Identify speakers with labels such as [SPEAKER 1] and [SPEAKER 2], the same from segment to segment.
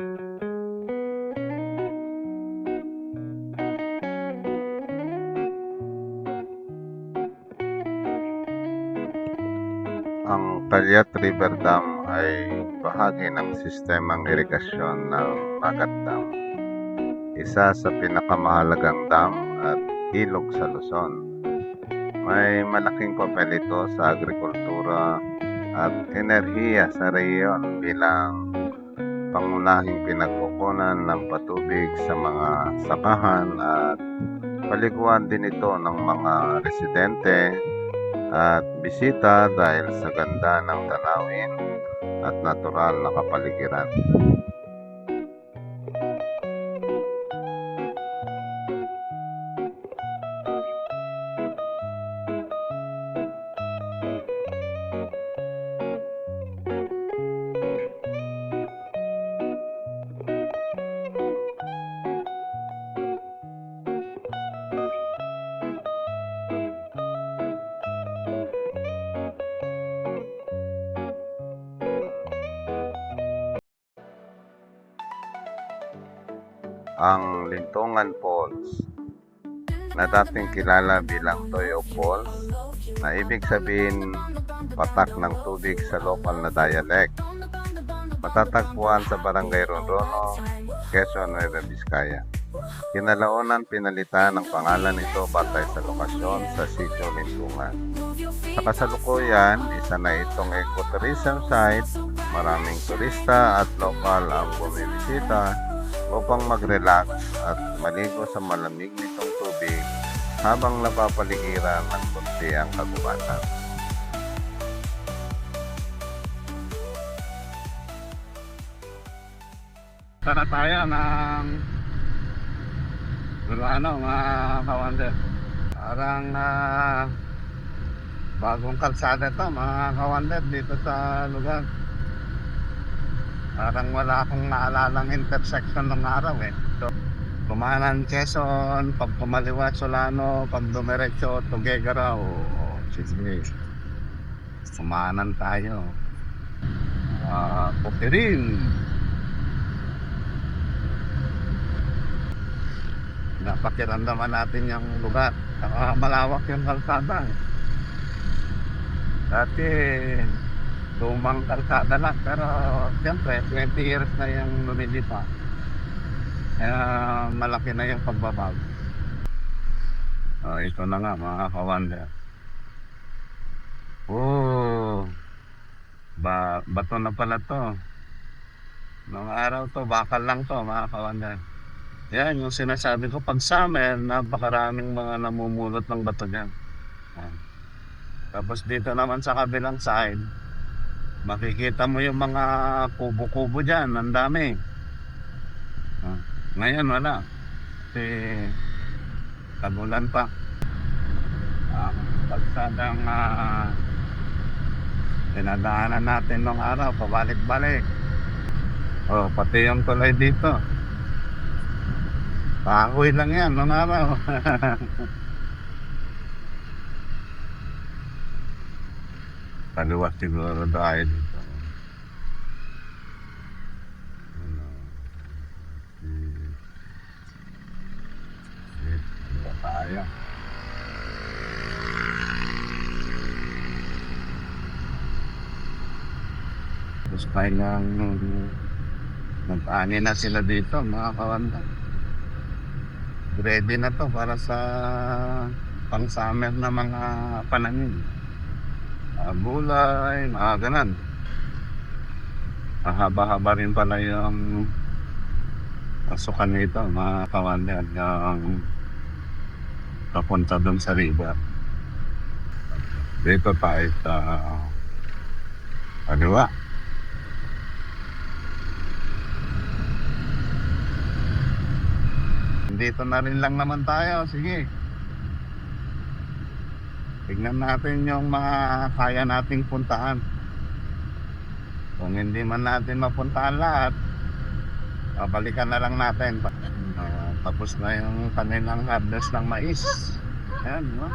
[SPEAKER 1] Ang Calyat River Dam ay bahagi ng sistemang irigasyon ng Magat Dam. Isa sa pinakamahalagang dam at ilog sa Luzon. May malaking papel ito sa agrikultura at enerhiya sa rehiyon bilang pangunahing pinagkukunan ng patubig sa mga sakahan at paliguan din ito ng mga residente at bisita dahil sa ganda ng tanawin at natural na kapaligiran. Ang Lintungan Falls na dating kilala bilang Toyo Falls na ibig sabihin patak ng tubig sa lokal na dialect. Matatagpuan sa Barangay Ronrono, Quezon, Nueva Vizcaya. Kinalaunan pinalitan ang pangalan nito batay sa lokasyon sa sitio Lintungan. Sa kasalukuyan, isa na itong ecotourism site, maraming turista at lokal ang bumibisita upang mag-relax at maligo sa malamig nitong tubig habang napapaligiran ng kunti ang kagubatan.
[SPEAKER 2] Tara tayo ng pero ano mga kawander parang ah, bagong kalsada to mga kawander dito sa lugar parang wala akong naalalang intersection ng araw eh so, kumanan Quezon pag pumaliwa Solano pag dumiretso Tuguegarao oh, sige kumanan tayo ah Pukirin napakiramdaman natin yung lugar. Saka malawak yung kalsada. eh. Dati, lumang kalsada lang. Pero, siyempre, 20 years na yung lumilipa. Kaya, malaki na yung pagbabago. Oh, ito na nga, mga kawander. Oh, ba bato na pala to. Mga araw to, bakal lang to, mga kawander. Yan, yung sinasabi ko, pag summer, napakaraming mga namumulot ng bato dyan. Yan. Tapos dito naman sa kabilang side, makikita mo yung mga kubo-kubo dyan, ang dami. Ah, Ngayon, wala. Kasi, tagulan pa. Ang pagsadang uh, dinadaanan natin nung araw, pabalik-balik. Oh, pati yung tulay dito. Pakoy lang yan, nung araw. Kaliwas siguro dahil dito. Ano, si- si- ano tayo? Tapos kaya nang nag-ani na sila dito, mga kawanda ready na to para sa pang summer na mga pananim. Uh, gulay, mga ganan. Mahaba-haba rin pala yung pasukan nito, mga kawander, yung papunta doon sa river. Dito tayo sa kaliwa. Dito na rin lang naman tayo. Sige. Tignan natin yung mga kaya nating puntahan. Kung hindi man natin mapuntahan lahat, babalikan na lang natin. Ah, tapos na yung kanilang harvest ng mais. Ayan, no?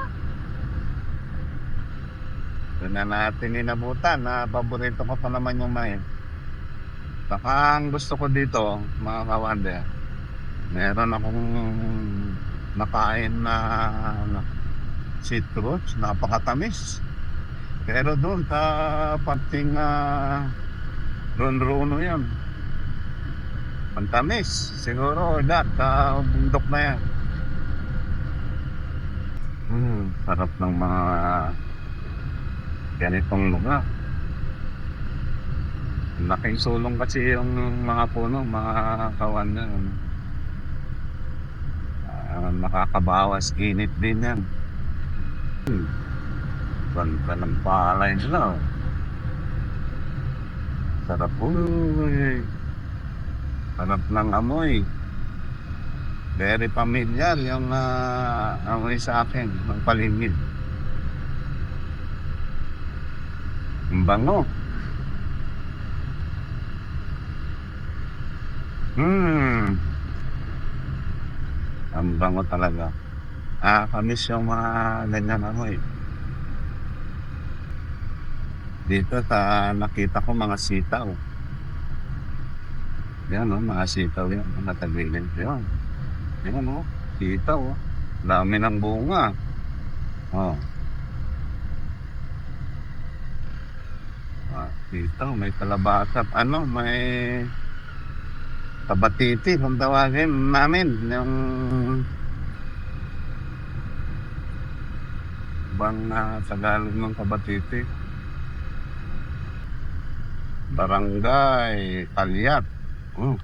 [SPEAKER 2] Doon na natin inabutan na paborito ko pa naman yung mais. Saka ang gusto ko dito, mga kawander, meron akong nakain na citrus, napakatamis. Pero doon sa parting uh, ron-rono yan. Ang tamis. Siguro lahat sa bundok na yan. Hmm, sarap ng mga ganitong lugar. Laking sulong kasi yung mga puno, mga kawan na. Ah, nakakabawas init din yan. Hmm. Ganda ng palay nila. oh. Sarap po. Sarap ng amoy. Very familiar yung ah, amoy sa akin, ng paligid. Ang bango. Hmm. Ang bango talaga. Ah, kamis yung mga ganyan amoy. Dito sa nakita ko mga sitaw. Yan o, mga sitaw yan. Mga tagilid yan. Yan o, sitaw o. Dami ng bunga. Oh. Ah, sitaw, may kalabasa. Ano, may kabatiti kung tawagin namin. Yung bang uh, Tagalog ng kabatiti. Barangay Talyat. Oh.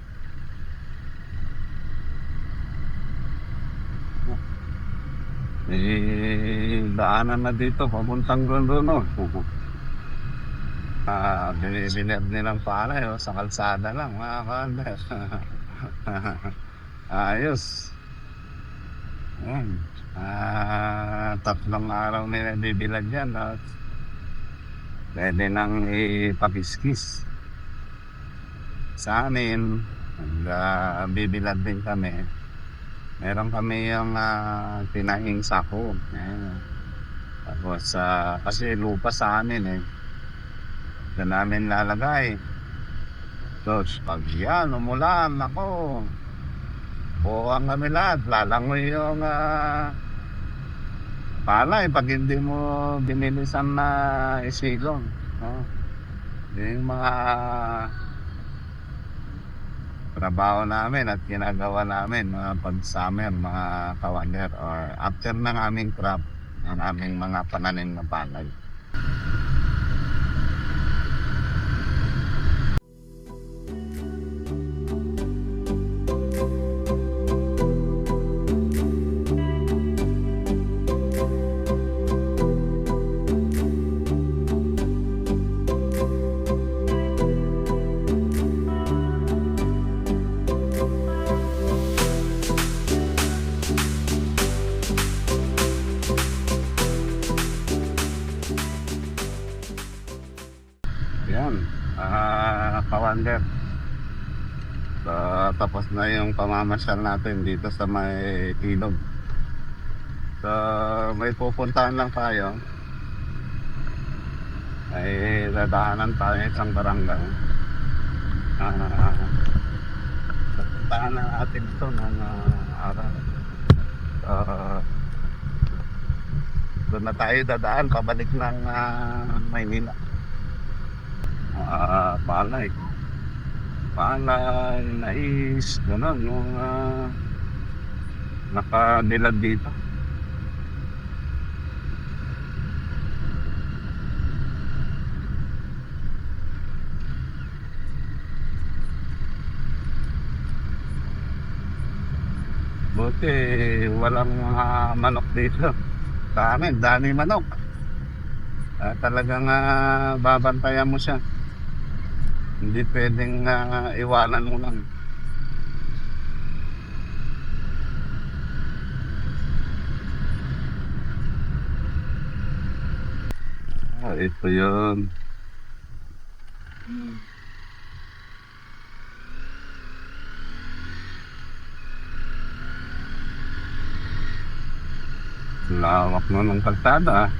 [SPEAKER 2] Eh, daanan na dito, papuntang Rondono. Ah, binibilir nilang palay oh, sa kalsada lang, mga kander. Ayos. Ayan. Ah, tatlong araw nila bibilad yan. At pwede nang ipakiskis. Sa amin, uh, bibilad din kami. Meron kami yung uh, tinahing sako. Ayan. Tapos, ah, kasi lupa sa amin eh. Doon namin lalagay. Tapos, pag yan, umulan, ako. Buwang kami lahat. Lalangoy yung ah, palay pag hindi mo binilisan na isilong. No? Yun yung mga trabaho namin at ginagawa namin mga pag summer, mga kawander or after ng aming crop, ng aming mga pananim na palay. Ah, kawander. So, tapos na yung pamamasyal natin dito sa may ilog. So, may pupuntahan lang tayo. May dadaanan tayo isang barangay. Ah, pupuntahan na natin ito ng ah, araw. So, doon na tayo dadaan pabalik ng ah, Maynila ah palay. Palay, nais, gano'n, yung uh, nakadilad dito. Buti walang mga manok dito. Sa amin, dami manok. Ah, talagang ah, babantayan mo siya. Hindi pwedeng ah, iwanan mo lang. Ah, ito yun. Lawak na ng kalsada. ah.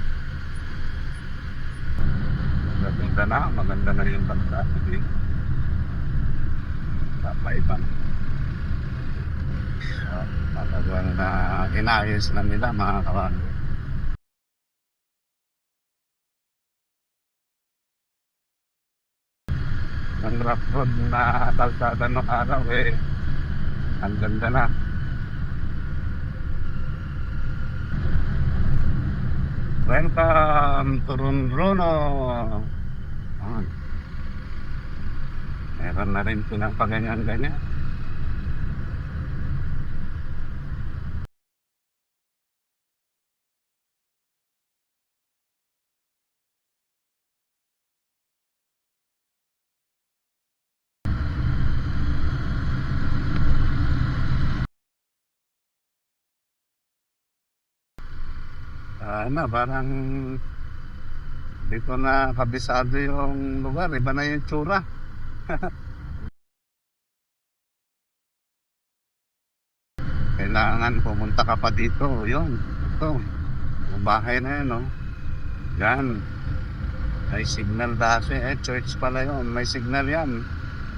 [SPEAKER 2] Maganda na, maganda na yung kalsada dito. paipan. So, matagal na inayos na nila mga kawan. Ang rough road na kalsada ng araw eh, ang ganda na. Welcome to Runruno. Ah. Meron na rin pinapaganyan-ganyan. Ano, parang dito na kabisado yung lugar. Iba na yung tsura. Kailangan pumunta ka pa dito. Yun. Ito. Yung bahay na yan, no? Yan. May signal dati. Eh, church pala yun. May signal yan.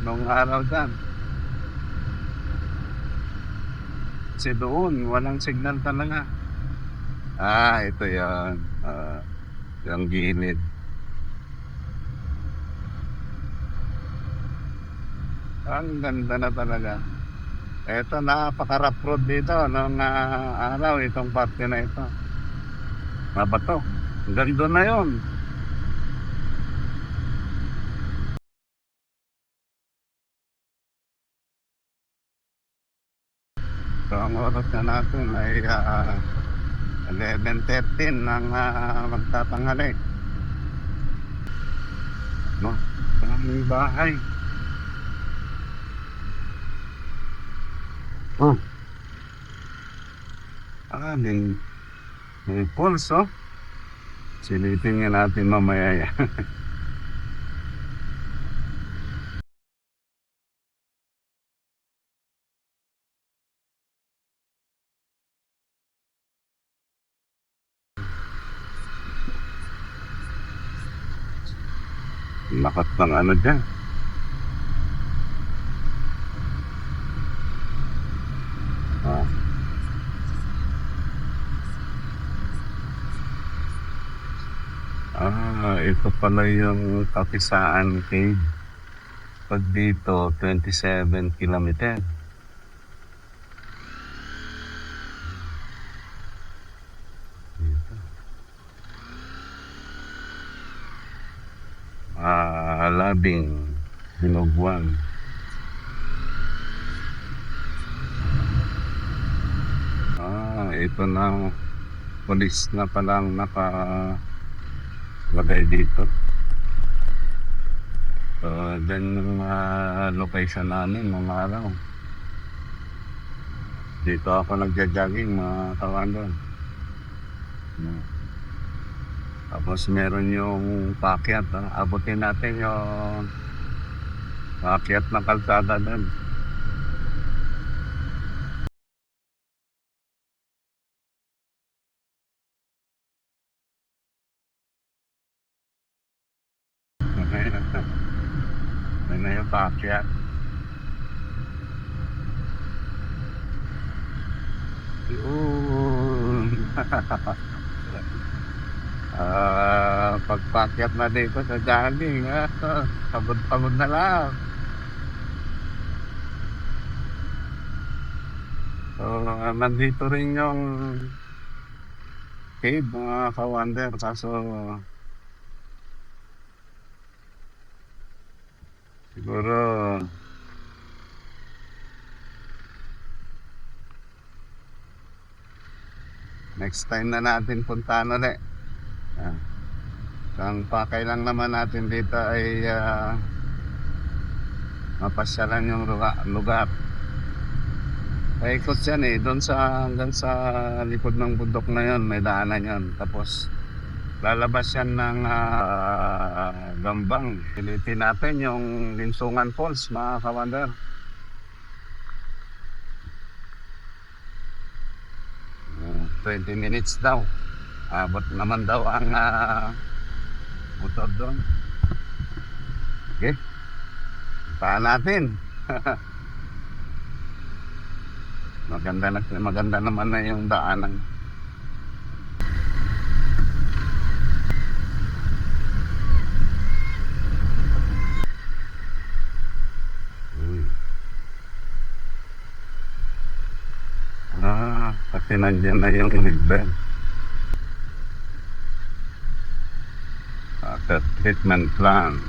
[SPEAKER 2] Nung araw dyan. Kasi doon, walang signal talaga. Ah, ito yan. Ah, yung gilid. Ang ganda na talaga. Ito, napaka-rough road dito nung ah, araw, itong parte na ito. Mabato. Hanggang doon na yun. So, ang oras na natin ay ah, 11.13 ng uh, magtatanghali. No, maraming bahay. Oh. Ah, may, may pulse, oh. Silipin nga natin mamaya yan. Lakat ng ano dyan. Ah. Ah, ito pala yung Kapisaan Cave. Pag dito, 27 kilometer. Dito. Ah, labing binugwan. Ah, ito na polis na palang naka lagay dito. So, dyan yung ah, location namin mga araw. Dito ako nagja-jogging mga kawan Hmm. Tapos meron yung paakyat. ah. Abutin natin yung paakyat ng kalsada doon. May na yung paakyat. Yun. Ah, pagpakyat na dito sa jogging, ah, pagod-pagod na lang. So, ah, nandito rin yung cave, mga ka-wonder. Kaso, siguro, next time na natin puntahan ulit. Ah. Ang pakay lang naman natin dito ay ah, mapasyalan yung lugar. lugar. Paikot yan eh. Doon sa, hanggang sa likod ng bundok na yon may daanan yan. Tapos, lalabas yan ng ah, gambang. Pilitin natin yung Linsungan Falls, mga kawander. Ah, 20 minutes daw. Abot naman daw ang ah, motor doon. Okay. Pahan natin. Maganda na maganda naman na yung daanan. Ah, kasi nandiyan na yung libre. Treatment plant.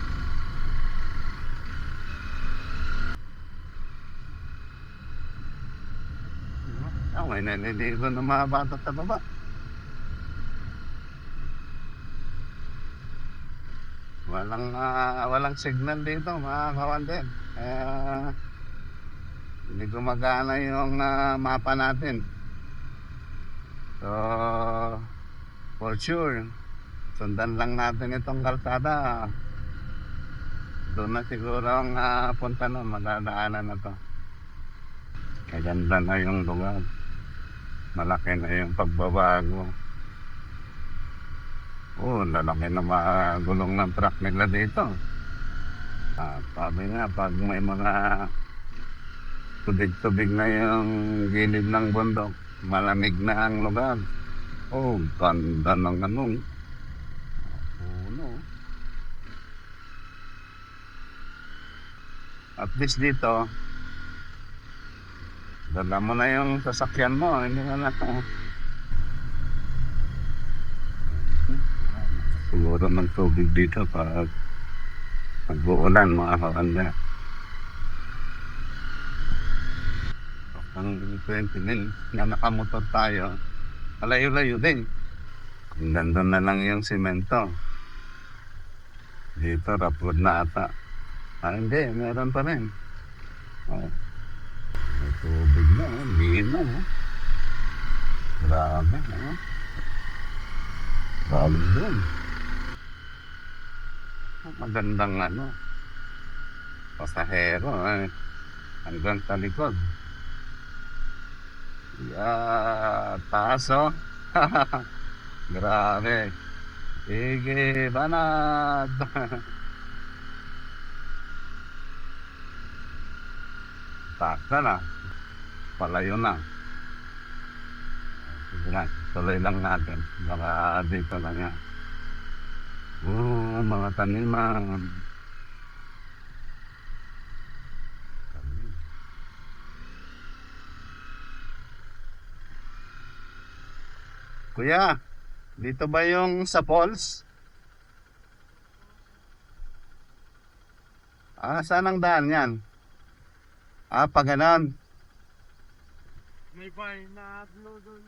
[SPEAKER 2] Ah, may naliligo ng mga bata sa baba. Walang ah, walang signal dito mga kawantin. Kaya hindi gumagana yung ah, mapa natin. So, for sure, sundan lang natin itong kalsada. Doon na siguro ang ah, punta nun, madadaanan na to. Kaganda na yung lugar. Malaki na yung pagbabago. Oo, lalaki na mga gulong ng truck nila dito. Ah, sabi nga, pag may mga tubig-tubig na yung gilid ng bundok, malamig na ang lugar. Oh, ganda ng ano. Puno. At least dito, dala mo na yung sasakyan mo, hindi ka na siguro ng tubig dito pag pag-uulan mga kakanda. Ang 20 mil na nakamotor tayo, malayo-layo din. Nandun na lang yung simento. Dito, rapod na ata. Ah, hindi, meron pa rin. Oh. May tubig na, oh. Lino, oh. Grabe, oh. Grabe doon. Magandang ano. Pasahero, eh. Hanggang sa likod. Yeah, taas, oh. Grabe. Sige, banat. taas na na. Palayo na. Na, tuloy lang natin. Baka dito lang yan. Oo, mga taniman. Kuya, dito ba yung sa falls? Ah, saan ang daan yan? Ah, pa ganon.
[SPEAKER 3] May bar na upload doon.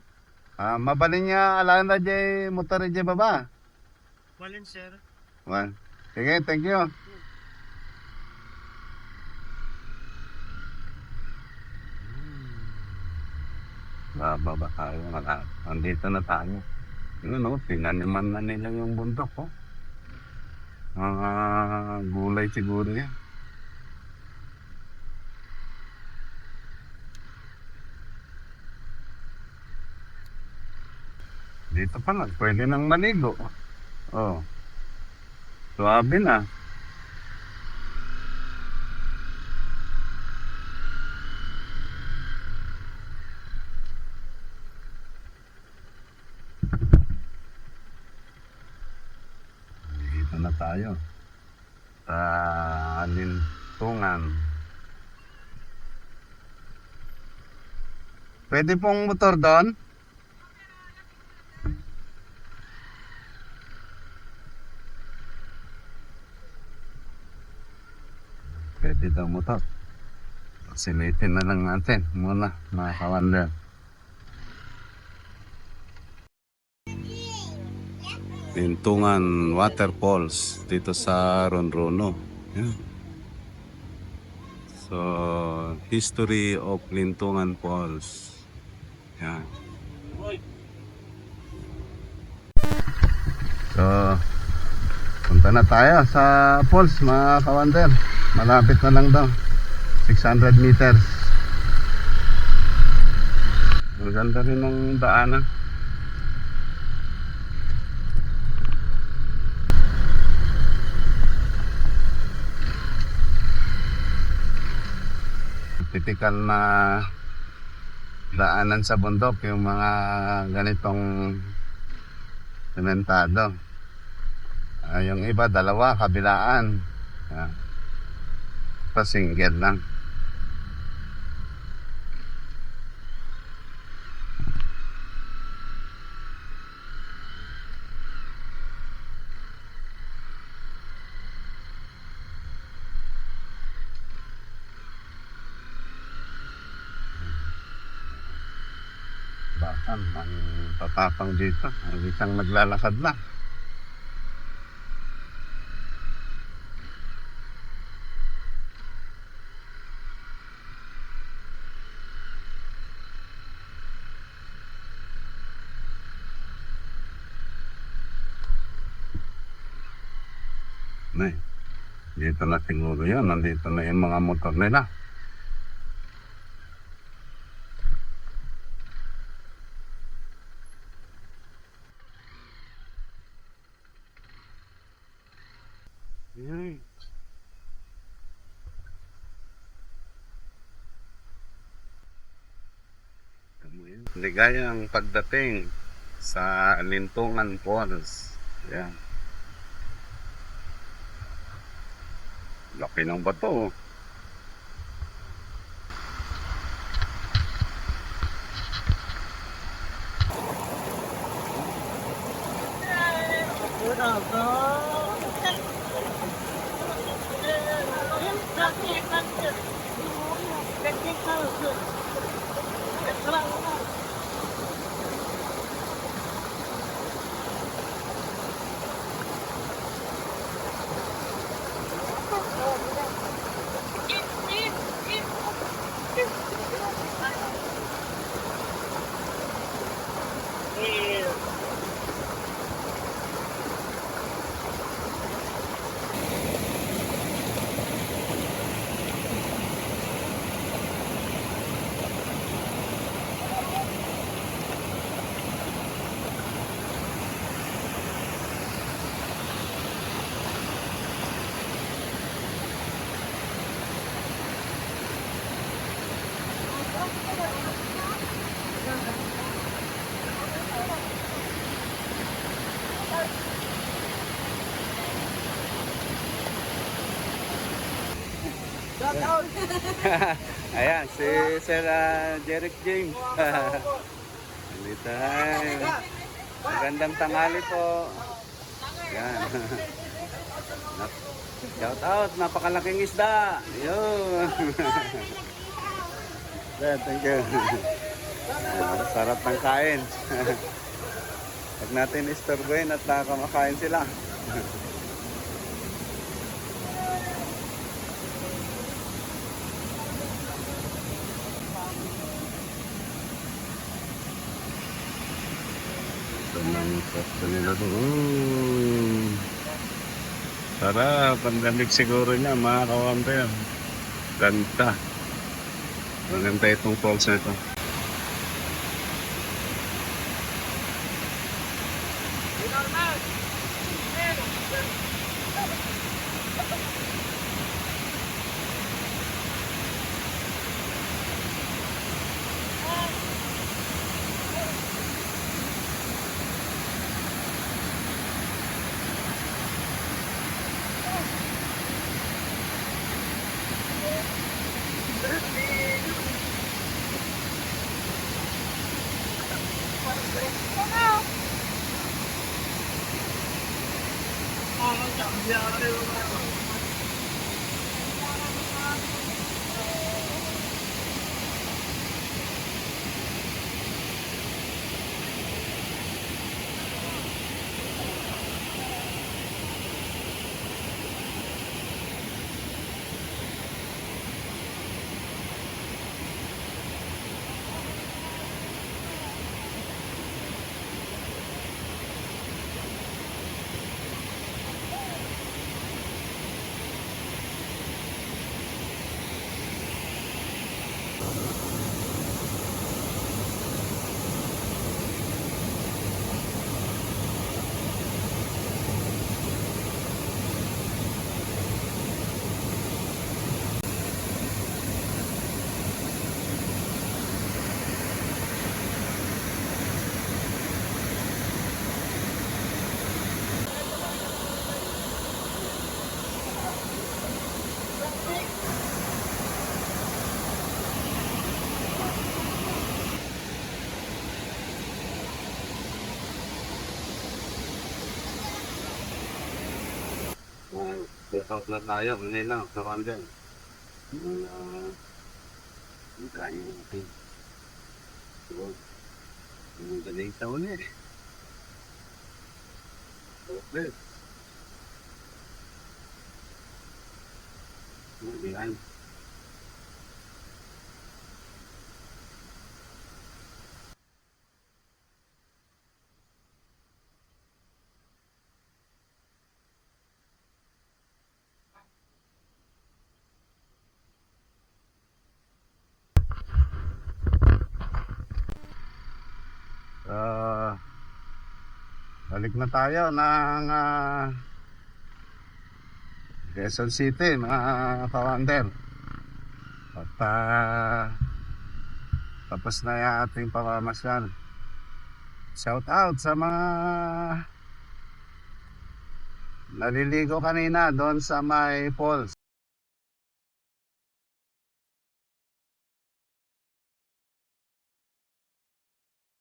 [SPEAKER 2] Ah, mabalin niya alam na jay motor jay baba.
[SPEAKER 3] Walin sir.
[SPEAKER 2] Well, sige, thank you. Bababa tayo mga Andito na tayo. Yun o, pinaniman na nila yung bundok ko. Mga gulay siguro yan. Dito pa lang, pwede nang maligo. Oh. Suwabe na. Dito na tayo. Sa Lintungan. Pwede pong motor doon? Pwede daw motor. Silitin na lang natin muna mga kawander. Lintungan Waterfalls dito sa Ronrono. Yan. So, history of Lintungan Falls. Yan. So, punta na tayo sa falls mga kawander. Malapit na lang daw. 600 meters. Ang ganda rin ng daanan. Typical na daanan sa bundok yung mga ganitong sementado. Ah, yung iba dalawa kabilaan. Ah. Pa single lang. Bakal, ang tatapang dito. Ang isang naglalakad na. Nay, dito na siguro yun. Nandito na yung mga motor nila. Yay. Ligayang pagdating sa Lintungan Falls. Yan. Laki ng bato. oh. Ayan, si Sir uh, Jeric James. Ay. Magandang tanghali po. Yan. Nap- Shout out, napakalaking isda. Yun. yeah, thank you. Ayan, sarap ng kain. Huwag natin istorbohin at nakamakain sila. Ito ng pwesto nila doon. Sarap, ang siguro niya mga kawamper. Ganda. Maganda itong falls na ito. 我们想家了。Shoutout na tayo, Manila, sa Wonder. Uh, ang kanya natin. So, yung galing taon eh. Okay. Yan. Ah, balik na tayo ng ah, Quezon City, mga kawander. At ah, tapos na yung ating pamamasyan. Shout out sa mga naliligo kanina doon sa may falls.